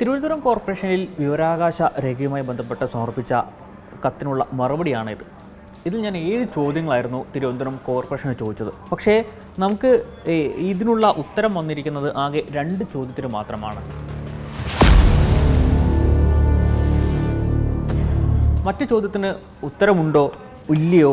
തിരുവനന്തപുരം കോർപ്പറേഷനിൽ വിവരാകാശ രേഖയുമായി ബന്ധപ്പെട്ട് സമർപ്പിച്ച കത്തിനുള്ള മറുപടിയാണ് ഇത് ഇതിൽ ഞാൻ ഏഴ് ചോദ്യങ്ങളായിരുന്നു തിരുവനന്തപുരം കോർപ്പറേഷന് ചോദിച്ചത്. പക്ഷേ നമുക്ക് ഇതിനുള്ള ഉത്തരം വന്നിരിക്കുന്നത് ആകെ രണ്ട് ചോദ്യത്തിന് മാത്രമാണ്. മറ്റു ചോദ്യത്തിന് ഉത്തരമുണ്ടോ? ഇല്ലയോ?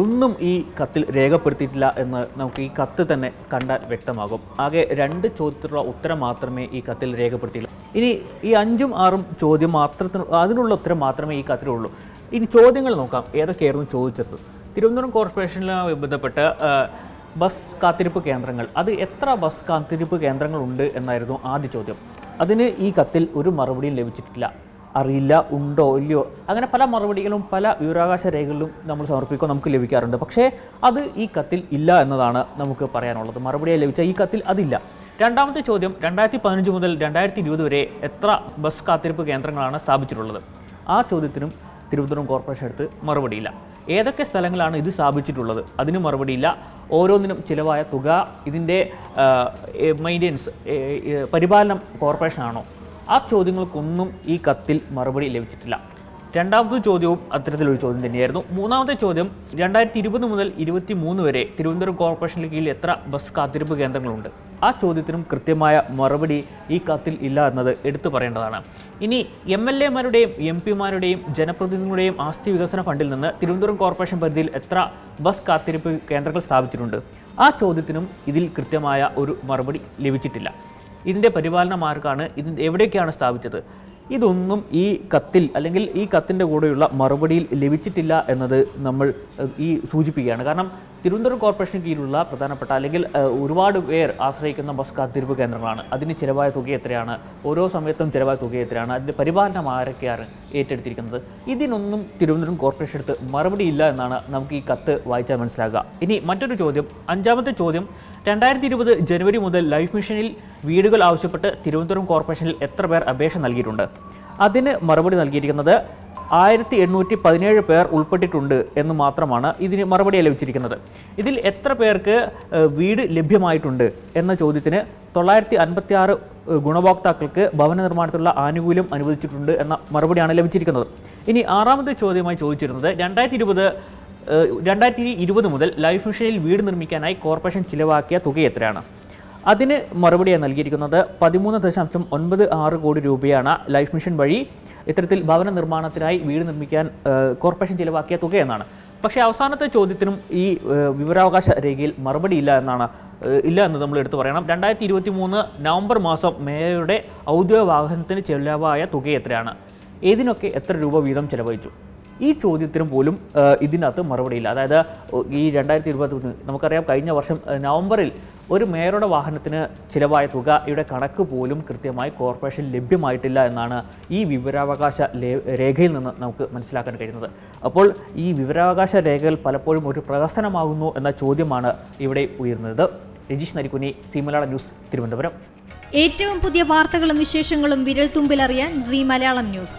ഒന്നും ഈ കത്തിൽ രേഖപ്പെടുത്തിയിട്ടില്ല എന്ന് നമുക്ക് ഈ കത്ത് തന്നെ കണ്ടാൽ വ്യക്തമാകും. ആകെ രണ്ട് ചോദ്യത്തിനുള്ള ഉത്തരം മാത്രമേ ഈ കത്തിൽ രേഖപ്പെടുത്തിയില്ല ഇനി ഈ അഞ്ചും ആറും ചോദ്യം മാത്രത്തിന് അതിനുള്ള ഉത്തരം മാത്രമേ ഈ കത്തിലുള്ളൂ. ഇനി ചോദ്യങ്ങൾ നോക്കാം. ഏതൊക്കെയായിരുന്നു ചോദിച്ചത്? തിരുവനന്തപുരം കോർപ്പറേഷനുമായി ബന്ധപ്പെട്ട് ബസ് കാത്തിരിപ്പ് കേന്ദ്രങ്ങൾ. അത് എത്ര ബസ് കാത്തിരിപ്പ് കേന്ദ്രങ്ങളുണ്ട് എന്നായിരുന്നു ആദ്യ ചോദ്യം. അതിന് ഈ കത്തിൽ ഒരു മറുപടിയും ലഭിച്ചിട്ടില്ല. അറിയില്ല ഉണ്ടോ ഇല്ലയോ അങ്ങനെ പല മറുപടികളും പല വിവരാവകാശ രേഖകളിലും നമ്മൾ സമർപ്പിക്കുമ്പോൾ നമുക്ക് ലഭിക്കാറുണ്ട്. പക്ഷേ അത് ഈ കത്തിൽ ഇല്ല എന്നതാണ് നമുക്ക് പറയാനുള്ളത്. മറുപടിയായി ലഭിച്ച ഈ കത്തിൽ അതില്ല. രണ്ടാമത്തെ ചോദ്യം രണ്ടായിരത്തി പതിനഞ്ച് മുതൽ രണ്ടായിരത്തി ഇരുപത് വരെ എത്ര ബസ് കാത്തിരിപ്പ് കേന്ദ്രങ്ങളാണ് സ്ഥാപിച്ചിട്ടുള്ളത്? ആ ചോദ്യത്തിനും തിരുവനന്തപുരം കോർപ്പറേഷൻ അടുത്ത് മറുപടിയില്ല. ഏതൊക്കെ സ്ഥലങ്ങളാണ് ഇത് സ്ഥാപിച്ചിട്ടുള്ളത്? അതിനും മറുപടിയില്ല. ഓരോന്നിനും ചിലവായ തുക ഇതിന്റെ മെയിന്റെനൻസ് പരിപാലനം കോർപ്പറേഷനാണോ? ആ ചോദ്യങ്ങൾക്കൊന്നും ഈ കത്തിൽ മറുപടി ലഭിച്ചിട്ടില്ല. രണ്ടാമത്തെ ചോദ്യവും അത്തരത്തിലൊരു ചോദ്യം തന്നെയായിരുന്നു. മൂന്നാമത്തെ ചോദ്യം രണ്ടായിരത്തി ഇരുപത് മുതൽ ഇരുപത്തി മൂന്ന് വരെ തിരുവനന്തപുരം കോർപ്പറേഷന് കീഴിൽ എത്ര ബസ് കാത്തിരിപ്പ് കേന്ദ്രങ്ങളുണ്ട്? ആ ചോദ്യത്തിനും കൃത്യമായ മറുപടി ഈ കത്തിൽ ഇല്ല എന്നത് എടുത്തു പറയേണ്ടതാണ്. ഇനി എം എൽ എമാരുടെയും എം പിമാരുടെയും ജനപ്രതിനിധികളുടെയും ആസ്തി വികസന ഫണ്ടിൽ നിന്ന് തിരുവനന്തപുരം കോർപ്പറേഷൻ പരിധിയിൽ എത്ര ബസ് കാത്തിരിപ്പ് കേന്ദ്രങ്ങൾ സ്ഥാപിച്ചിട്ടുണ്ട്? ആ ചോദ്യത്തിനും ഇതിൽ കൃത്യമായ ഒരു മറുപടി ലഭിച്ചിട്ടില്ല. ഇതിന്റെ പരിപാലനം ആർക്കാണ് ഇതിന്റെ എവിടെയൊക്കെയാണ് സ്ഥാപിച്ചത്? ഇതൊന്നും ഈ കത്തിൽ അല്ലെങ്കിൽ ഈ കത്തിന്റെ കൂടെയുള്ള മറുപടിയിൽ ലഭിച്ചിട്ടില്ല എന്നത് നമ്മൾ ഈ സൂചിപ്പിക്കുകയാണ്. കാരണം തിരുവനന്തപുരം കോർപ്പറേഷന് കീഴിലുള്ള പ്രധാനപ്പെട്ട അല്ലെങ്കിൽ ഒരുപാട് പേർ ആശ്രയിക്കുന്ന ബസ് കാത്തിരിപ്പ് കേന്ദ്രങ്ങളാണ്. അതിന് ചിലവായ തുക എത്രയാണ്? ഓരോ സമയത്തും ചിലവായ തുക എത്രയാണ്? അതിന്റെ പരിപാലനം ആരൊക്കെയാണ് ഏറ്റെടുത്തിരിക്കുന്നത്? ഇതിനൊന്നും തിരുവനന്തപുരം കോർപ്പറേഷൻ എടുത്ത് മറുപടി ഇല്ല എന്നാണ് നമുക്ക് ഈ കത്ത് വായിച്ചാൽ മനസ്സിലാകുക. ഇനി മറ്റൊരു ചോദ്യം. അഞ്ചാമത്തെ ചോദ്യം. രണ്ടായിരത്തി ഇരുപത് ജനുവരി മുതൽ ലൈഫ് മിഷനിൽ വീടുകൾ ആവശ്യപ്പെട്ട് തിരുവനന്തപുരം കോർപ്പറേഷനിൽ എത്ര പേർ അപേക്ഷ നൽകിയിട്ടുണ്ട്? അതിന് മറുപടി നൽകിയിരിക്കുന്നത് ആയിരത്തി എണ്ണൂറ്റി പതിനേഴ് പേർ ഉൾപ്പെട്ടിട്ടുണ്ട് എന്ന് മാത്രമാണ് ഇതിന് മറുപടി ലഭിച്ചിരിക്കുന്നത്. ഇതിൽ എത്ര പേർക്ക് വീട് ലഭ്യമായിട്ടുണ്ട് എന്ന ചോദ്യത്തിന് തൊള്ളായിരത്തി അൻപത്തി ആറ് ഗുണഭോക്താക്കൾക്ക് ഭവന നിർമ്മാണത്തിലുള്ള ആനുകൂല്യം അനുവദിച്ചിട്ടുണ്ട് എന്ന മറുപടിയാണ് ലഭിച്ചിരിക്കുന്നത്. ഇനി ആറാമത്തെ ചോദ്യമായി ചോദിച്ചിരുന്നത് രണ്ടായിരത്തി ഇരുപത് രണ്ടായിരത്തി ഇരുപത് മുതൽ ലൈഫ് മിഷനിൽ വീട് നിർമ്മിക്കാനായി കോർപ്പറേഷൻ ചിലവാക്കിയ തുക എത്രയാണ്? അതിന് മറുപടിയാണ് നൽകിയിരിക്കുന്നത് പതിമൂന്ന് ദശാംശം ഒൻപത് ആറ് കോടി രൂപയാണ് ലൈഫ് മിഷൻ വഴി ഇത്തരത്തിൽ ഭവന നിർമ്മാണത്തിനായി വീട് നിർമ്മിക്കാൻ കോർപ്പറേഷൻ ചിലവാക്കിയ തുകയെന്നാണ്. പക്ഷേ അവസാനത്തെ ചോദ്യത്തിനും ഈ വിവരാവകാശ രേഖയിൽ മറുപടി ഇല്ല എന്നാണ് ഇല്ല എന്ന് നമ്മൾ എടുത്തു പറയണം. രണ്ടായിരത്തി ഇരുപത്തി മൂന്ന് നവംബർ മാസം മേയറുടെ ഔദ്യോഗിക വാഹനത്തിന് ചെലവായ തുക എത്രയാണ്? ഏതിനൊക്കെ എത്ര രൂപ വീതം ചെലവഴിച്ചു? ഈ ചോദ്യത്തിന് പോലും ഇതിനകത്ത് മറുപടിയില്ല. അതായത് ഈ രണ്ടായിരത്തി ഇരുപത്തി നമുക്കറിയാം കഴിഞ്ഞ വർഷം നവംബറിൽ ഒരു മേയറുടെ വാഹനത്തിന് ചിലവായ തുക തുകയുടെ കണക്ക് പോലും കൃത്യമായി കോർപ്പറേഷൻ ലഭ്യമായിട്ടില്ല എന്നാണ് ഈ വിവരാവകാശ രേഖയിൽ നിന്ന് നമുക്ക് മനസ്സിലാക്കാൻ കഴിയുന്നത്. അപ്പോൾ ഈ വിവരാവകാശ രേഖകൾ പലപ്പോഴും ഒരു പ്രഹസനമാകുന്നു എന്ന ചോദ്യമാണ് ഇവിടെ ഉയർന്നത് രജീഷ് നരിക്കുനി സി മലയാളം ന്യൂസ് തിരുവനന്തപുരം. ഏറ്റവും പുതിയ വാർത്തകളും വിശേഷങ്ങളും വിരൽ തുമ്പിലറിയാൻ സി മലയാളം ന്യൂസ്.